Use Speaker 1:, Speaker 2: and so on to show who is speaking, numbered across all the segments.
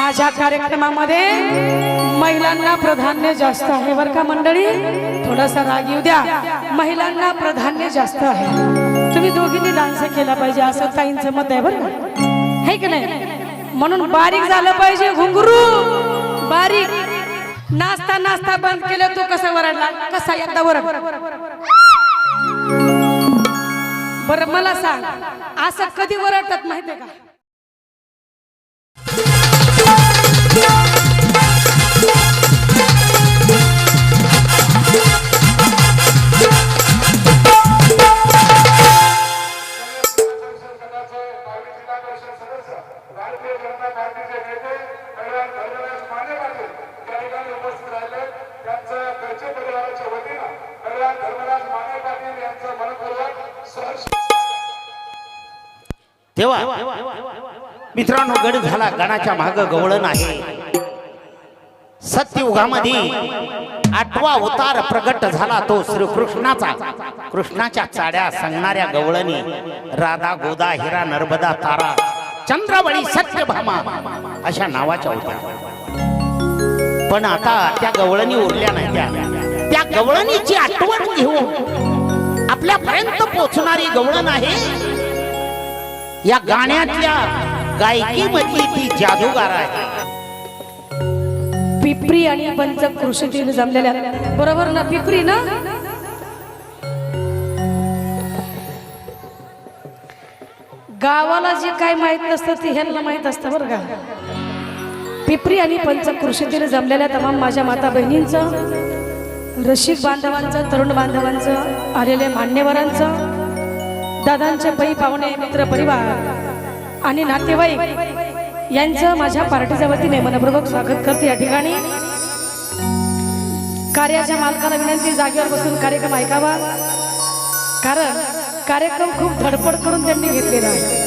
Speaker 1: माझ्या कार्यक्रमामध्ये महिलांना प्राधान्य जास्त आहे बर का मंडळी? थोडासा राग येऊ द्या. महिलांना प्राधान्य जास्त आहे. तुम्ही दोघींनी डान्स केला पाहिजे असं ताईंचं मत आहे बरं हे की नाही? म्हणून बारीक झालं पाहिजे घुंगरू. बारीक. नाचता नाचता बंद केलं तू कसा वरडला? कसा एकदा वरड? बरं मला सांग. असं कधी वरडतात माहितीये का?
Speaker 2: मित्रांनो गड झाला गणाच्या माग गवळण आहे. सत्ययुगामध्ये आठवा अवतार प्रगट झाला तो श्रीकृष्णाचा. कृष्णाच्या चाड्या सांगणाऱ्या गवळणी राधा गोदा हिरा नर्मदा तारा चंद्रावळी सत्यभामा अशा नावाच्या होत्या. पण आता त्या गवळणी उरल्या नाही. त्या त्या गवळणीची आठवण घेऊन आपल्यापर्यंत पोचणारी गवळण आहे या गाण्यातल्या गायकीमधली म्हणजे ती जादूगार आहे.
Speaker 1: पिपरी आणि पंच कृषीतील जमलेल्या बरोबर ना पिपरी ना? गावाला जे काय माहीत नसतं ते ह्यांना माहीत असतं बरं का. पिपरी आणि पंच कृषीतील जमलेल्या तमाम माझ्या माता बहिणींचं रसिक बांधवांचं तरुण बांधवांचं आलेल्या मान्यवरांचं दादांचे पै पाहुणे मित्र परिवार आणि नातेवाईक यांचं माझ्या पार्टीच्या वतीने मनपूर्वक स्वागत करते. या ठिकाणी कार्याच्या मालकाला विनंती जागेवर बसून कार्यक्रम ऐकावा. कारण कार्यक्रम खूप धडपड करून त्यांनी घेतलेला आहे.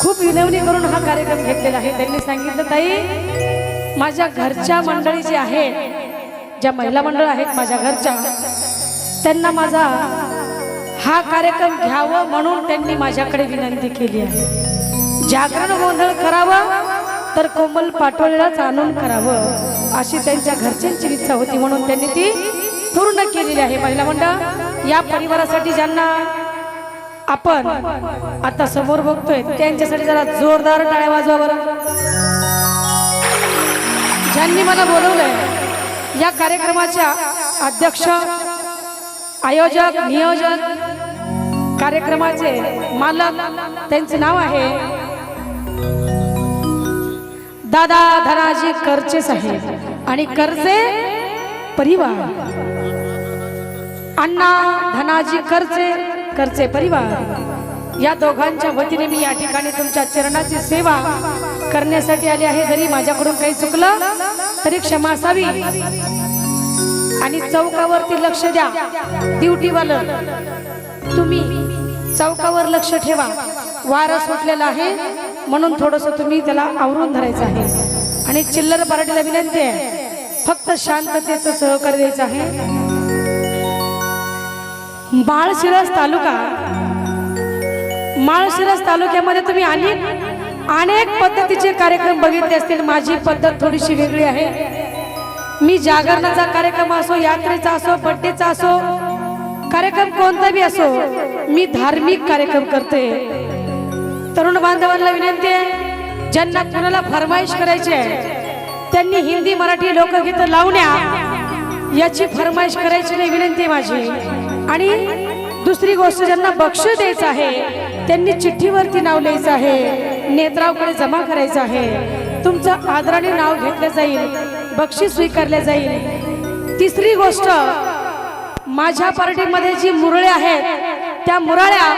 Speaker 1: खूप विनवणी करून हा कार्यक्रम घेतलेला आहे. त्यांनी सांगितलं ताई माझ्या घरच्या मंडळी जी आहेत ज्या महिला मंडळ आहेत माझ्या घरच्या त्यांना माझा हा कार्यक्रम घ्यावं म्हणून त्यांनी माझ्याकडे विनंती केली आहे. जागरण गोंधळ करावं तर कोमल पाटोळेलाच आणून करावं अशी त्यांच्या घरच्यांची इच्छा होती म्हणून त्यांनी ती पूर्ण केलेली आहे. महिला मंडळ या परिवारासाठी ज्यांना आपण आता समोर बघतोय त्यांच्यासाठी जरा जोरदार टाळ्या वाजवा बरं. ज्यांनी मला बोलवलंय या कार्यक्रमाच्या अध्यक्ष आयोजक नियोजक कार्यक्रमाचे मालक त्यांचे नाव आहे दादा धनाजी करचे साहेब आणि करचे परिवार. अण्णा धनाजी करचे करचे परिवार. या दोघांच्या वतीने मी या ठिकाणी तुमच्या चरणाची सेवा करण्यासाठी आली आहे. जरी माझ्याकडून काही चुकलं तरी क्षमा असावी. आणि चौकावरती लक्ष द्या. ड्युटीवालं तुम्ही चौकावर लक्ष ठेवा. वारा सुटलेलं आहे. म्हणून थोडस तुम्ही त्याला आवरून धरायचं आहे. आणि चिल्लर पार्टीला विनंती आहे. फक्त शांततेचं सहकार्य द्यायचं आहे. बाळशिरस तालुका. माळशिरस तालुक्यामध्ये तुम्ही अनेक अनेक पद्धतीचे कार्यक्रम बघितले असतील. माझी पद्धत थोडीशी वेगळी आहे. मी जागरणाचा कार्यक्रम असो यात्रेचा असो बड्डेचा असो कार्यक्रम कोणता बी असो मी धार्मिक कार्यक्रम करते. तरुण बांधवांना विनंती आहे ज्यांना कुणाला फरमाईश करायची आहे त्यांनी हिंदी मराठी लोकगीत लावण्या याची फरमाईश करायची नाही विनंती आहे माझी. आणि दुसरी गोष्ट ज्यांना बक्षीस द्यायचं आहे त्यांनी चिठ्ठीवरती नाव लिहायचं आहे नेत्रावकडे जमा करायचं आहे. तुमचं आदराने नाव घेतलं जाईल. बक्षीस स्वीकारले जाईल. तिसरी गोष्ट माझ्या पार्टीमध्ये जी मुरळे आहेत त्या मुरळ्या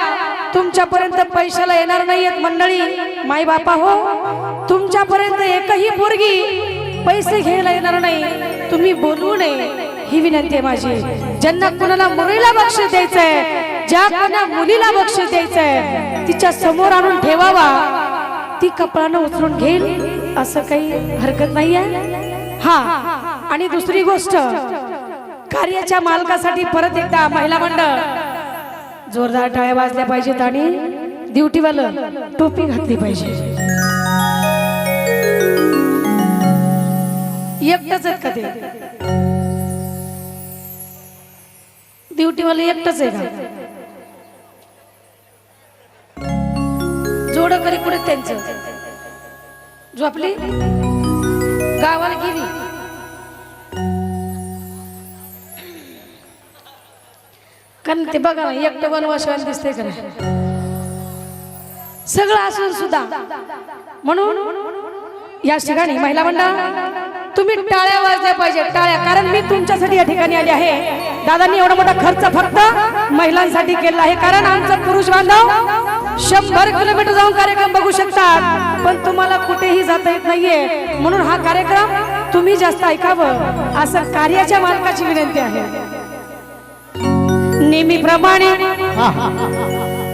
Speaker 1: तुमच्यापर्यंत पैशाला येणार नाहीयेत मंडळी. माई बापा हो तुमच्यापर्यंत एकही पोरगी पैसे घ्यायला येणार नाही. तुम्ही बोलू नये ही विनंती आहे माझी. ज्यांना कुणाला मुरळीला बक्षीस द्यायचंय ज्या कोणा मुलीला बक्षीस द्यायचंय तिच्या समोर आणून ठेवावा. ती कपडानं उचलून घेईल असं काही हरकत नाही आहे हा. आणि दुसरी गोष्ट कार्याच्या मालकासाठी परत एकदा महिला मंडळ. जोरदार टाळ्या वाजल्या पाहिजेत आणि ड्युटीवालं टोपी घातली पाहिजे. आहेत का ते? ड्युटीवाले एकटंच आहे का? जोड करी कुठे त्यांचं? झोपली गावाला गेली कारण ते बघा ना एकटं वनवासवान दिसतंय का सगळं असून सुद्धा म्हणून या ठिकाणी महिला मंडळ तुम्ही टाळ्या वाजल्या पाहिजे टाळ्या. कारण मी तुमच्यासाठी या ठिकाणी आले आहे. दादांनी एवढा मोठा खर्च फक्त महिलांसाठी केला आहे. कारण आमचा पुरुष बांधव शंभर किलोमीटर जाऊन कार्यक्रम बघू शकतात. पण तुम्हाला कुठेही जाता येत नाहीये. म्हणून हा कार्यक्रम तुम्ही जास्त ऐकावं. असं कार्याच्या मालकाची विनंती आहे. नेहमीप्रमाणे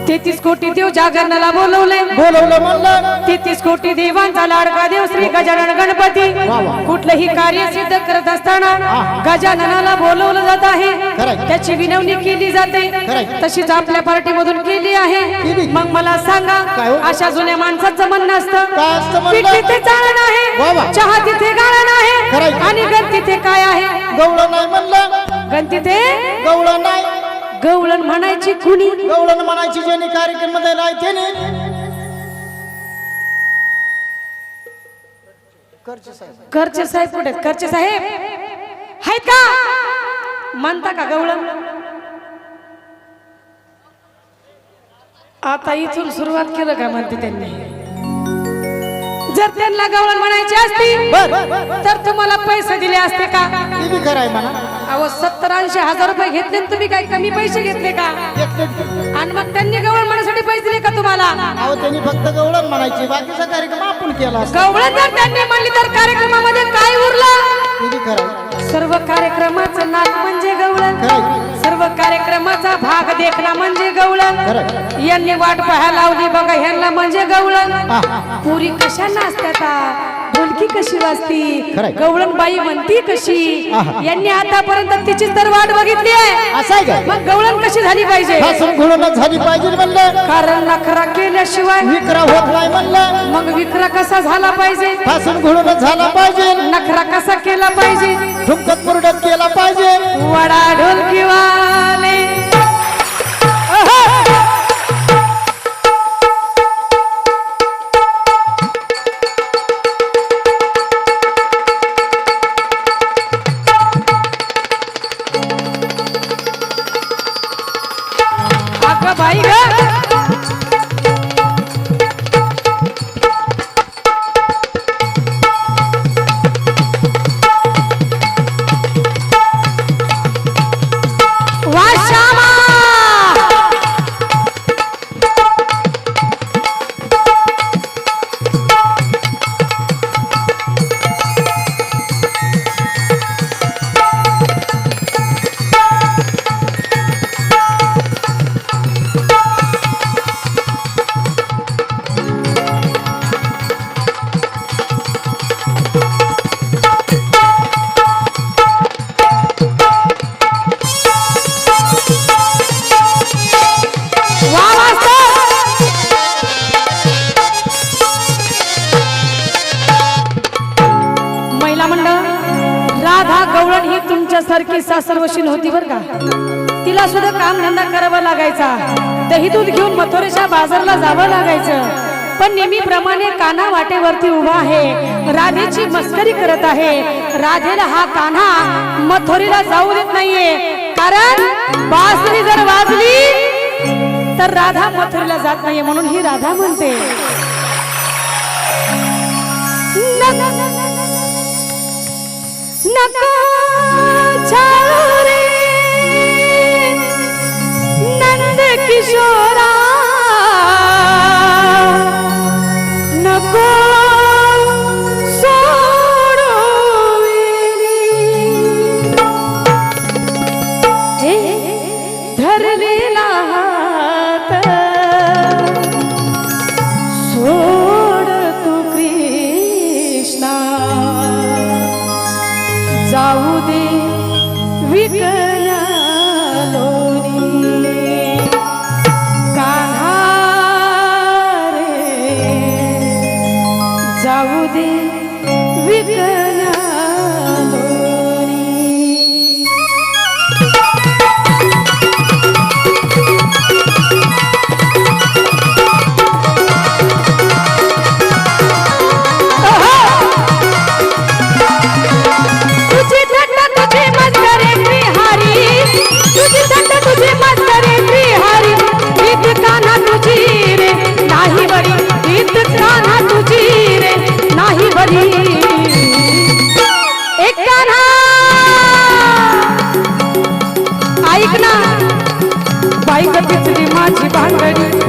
Speaker 1: तेहतीस कोटी देव जागरणाला बोलवले
Speaker 3: बोलवलं म्हणलं
Speaker 1: तेहतीस कोटी देवांचा लाडका देव श्री गजानन गणपती कुठलंही कार्य सिद्ध करत असताना गजाननाला बोलवलं जात आहे. त्याची विनवणी केली जाते. तशीच आपल्या पार्टीमधून केली आहे. मग मला सांगा
Speaker 3: हो?
Speaker 1: अशा जुन्या माणसाचं म्हणणं
Speaker 3: असतं?
Speaker 1: पीठ तिथे चाळण
Speaker 3: वा
Speaker 1: आहे. चहा तिथे गाळण. आहे आणि गण तिथे काय आहे
Speaker 3: गवळण नाही म्हणलं
Speaker 1: गण तिथे
Speaker 3: गवळण नाही
Speaker 1: गवळण म्हणायची कुणी?
Speaker 3: गवळण म्हणायची ज्यांनी कार्यक्रममध्ये त्याने.
Speaker 1: करचे साहेब. कुठे? करचे साहेब? आहेत का? म्हणता का गवळण? आता इथून सुरुवात केलं का म्हणते त्यांनी? जर त्यांना गवळण म्हणायची असती तर तुम्हाला पैसे दिले असते का?
Speaker 3: खरं आहे म्हणा.
Speaker 1: अहो सत्तर ऐंशी हजार रुपये घेतले तुम्ही काय कमी पैसे घेतले का? आणि मग त्यांनी गवळण म्हणण्यासाठी पैसे दिले का तुम्हाला?
Speaker 3: अहो त्यांनी फक्त गवळण म्हणायची. बाकीचा कार्यक्रम आपण केला
Speaker 1: गवळण जर त्यांनी म्हणली तर कार्यक्रमामध्ये काय उरलं?
Speaker 3: खरं.
Speaker 1: सर्व कार्यक्रमाचं नाक म्हणजे गवळण. सर्व कार्यक्रमाचा भाग देखणं म्हणजे गवळण. यांनी वाट पाहायला लावली बघा ह्यांना म्हणजे गवळण. पुरी कशा नाचतात ढोलकी कशी वाजती. गवळण बाई म्हणती कशी. यांनी आतापर्यंत तिची तर वाट बघितली आहे. मग गवळण कशी झाली पाहिजे?
Speaker 3: झाली पाहिजे म्हणलं.
Speaker 1: कारण नखरा केल्याशिवाय
Speaker 3: विक्रा होत नाही म्हणलं.
Speaker 1: मग विक्रा कसा झाला पाहिजे?
Speaker 3: फासून झाला पाहिजे.
Speaker 1: नखरा कसा केला पाहिजे?
Speaker 3: ठुमकत मुरडत केला पाहिजे.
Speaker 1: वडा ढोलकीवाले करावा लागायचा दही दूध घेऊन मथुरेच्या बाजारला जावं लागायचं पण नेहमीप्रमाणे काना वाटेवरती उभा आहे राधेची मस्करी करत आहे राधेला हा कान्हा मथुरीला जाऊ देत नाहीये कारण बासरी जर वाजली तर राधा मथुरीला जात नाहीये म्हणून ही राधा म्हणते नको chora gibi bir göz ऐक ना. बाई गतीतली माझी भांगडी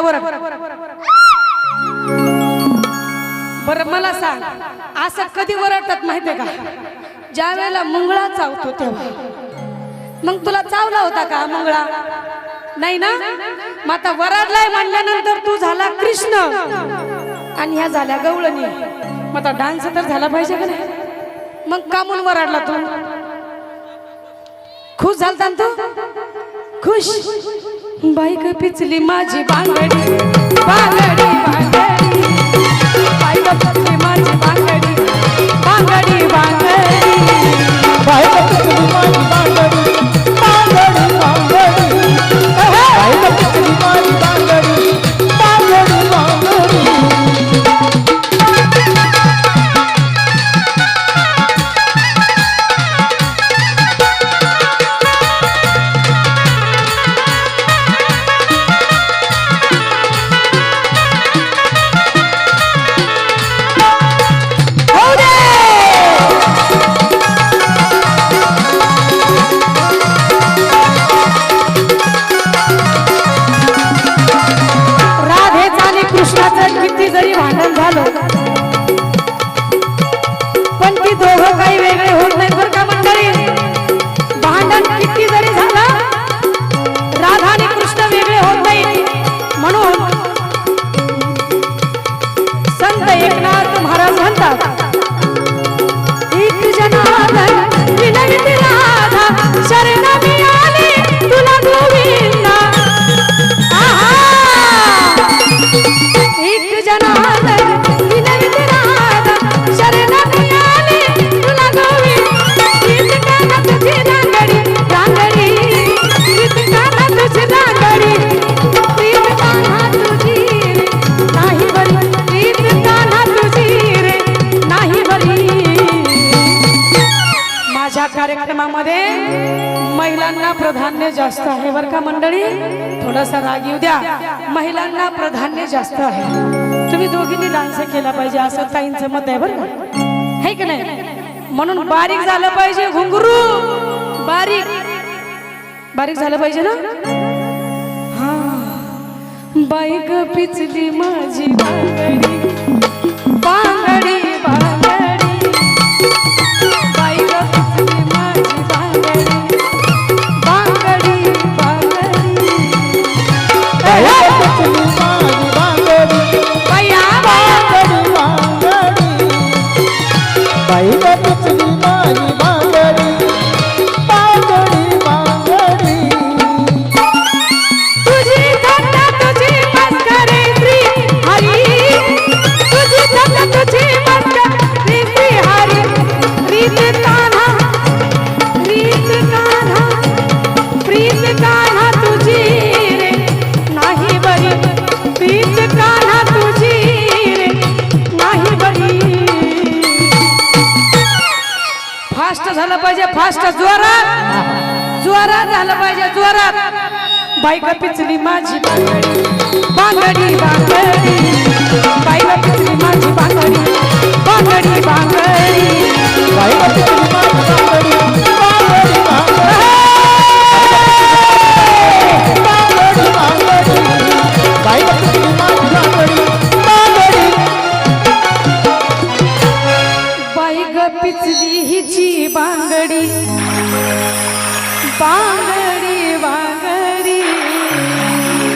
Speaker 1: आता बरं बरं मला सांग असं कधी वरडतात माहितीये का? ज्या वेळेला मुंगळा चावतो तेव्हा. मग तुला चावला होता का मुंगळा? नाही ना? मग आता वराडलाय म्हणल्यानंतर तू झाला कृष्ण. आणि ह्या झाल्या गवळणी. मग आता डान्स तर झाला पाहिजे का नाही? मग कामून वराडला तू. खुश झालता तू? खुश. बाईक पिचली माझी बांगडी बांगडी बांगडी. किती जरी भांडण झालं पण ती दोघं काही प्राधान्य जास्त आहे बर का मंडळी? थोडासा राग येऊ द्या. महिलांना प्राधान्य जास्त आहे. तुम्ही दोघींनी डान्स केला पाहिजे असं ताईंचं मत आहे बरं का? है की नाही? म्हणून बारीक झालं पाहिजे घुंगरू. बारीक. बारीक झालं पाहिजे ना? हा. बाईक पिचली माझी बांगडी. बांगडी. पाहिजे जोरात. बाईक पिचली माझी बांगडी. बांगडी बांगडी.
Speaker 3: पिचली माझी बांगडी. बांगडी बांगडी.
Speaker 1: बाईक पिचली माझी बांगडी.